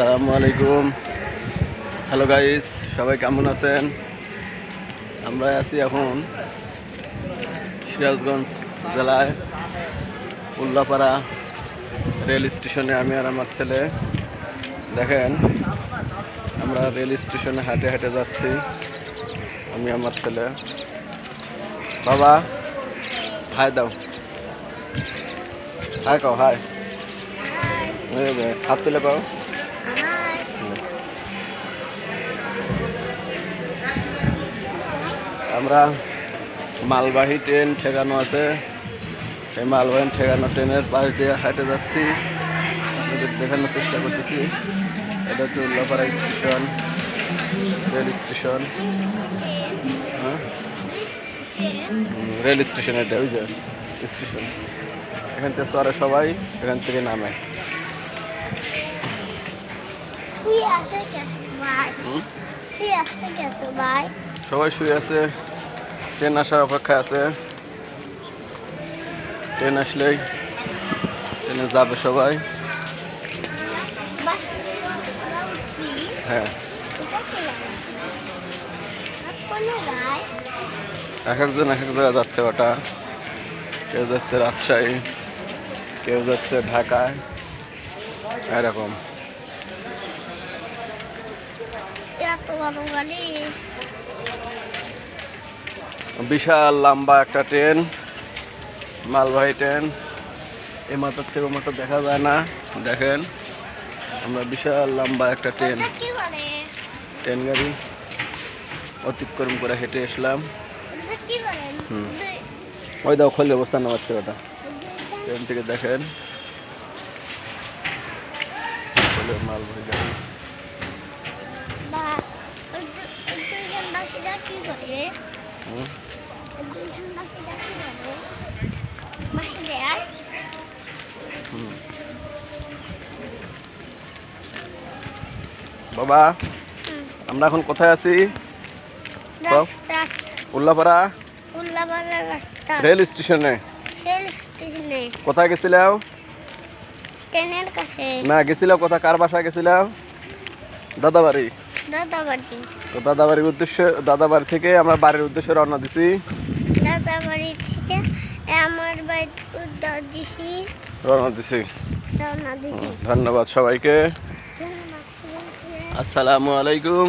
আসসালামু আলাইকুম। Hello guys সবাই কেমন আছেন? আমরা আছি এখন সিরাজগঞ্জ জেলায়, উল্লাপাড়া রেল স্টেশনে আমি আর আমার ছেলে। দেখেন, আমরা রেল স্টেশনে হাঁটে হাঁটে যাচ্ছি, আমি, আমার ছেলে। বাবা, হাই দাও। হাই কাও, হাই। হাত তুলে পাও আমরা মালবাহী ট্রেন ঠেকানো আছে। সেই মালবাহী ঠেকানো ট্রেনের পাশ দিয়ে হাঁটে যাচ্ছি। আপনাদের দেখানোর চেষ্টা করতেছি। এটা হচ্ছে উল্লাপাড়া স্টেশন রেল স্টেশন। হ্যাঁ? রেল স্টেশন এটা ওই যে স্টেশন। এখান থেকে চড়ে সবাই এখান থেকে নামে। আসতে গেছো ভাই। সবাই শুয়ে আছে, ট্রেন আসার অপেক্ষায় আছে। ট্রেন আসলেই ট্রেনে যাবে সবাই। হ্যাঁ। এক একজন এক এক জায়গায় যাচ্ছে ওটা। কেউ যাচ্ছে রাজশাহী, কেউ যাচ্ছে ঢাকায়, এরকম। এত গাড়ি। বিশাল লম্বা একটা ট্রেন মালবাহী ট্রেন। এ মাথার থেকে মাথা দেখা যায় না। দেখেন আমরা বিশাল লম্বা একটা ট্রেন। ট্রেন গাড়ি। অতিক্রম করে হেঁটে বলেন হুম। ওই দাও খোলে অবস্থান নামাচ্ছে ওটা ট্রেন থেকে দেখেন। মালবাহী গাড়ি। কি করে? বাবা আমরা এখন কোথায় আছি? উল্লাপাড়া? রেল স্টেশনে। কোথায় গেছিলাম না গেছিলাম কোথায়? কার বাসায় গেছিলাম দাদাবাড়ি। তো দাদাবাড়ির উদ্দেশ্যে দাদাবাড়ি থেকে আমরা বাড়ির উদ্দেশ্যে রওনা দিছি। দাদাবাড়ি থেকে আমার বাড়ি উদ্ধার দিছি। রওনা দিছি। রওনা দিছি ধন্যবাদ সবাইকে। আসসালামু আলাইকুম।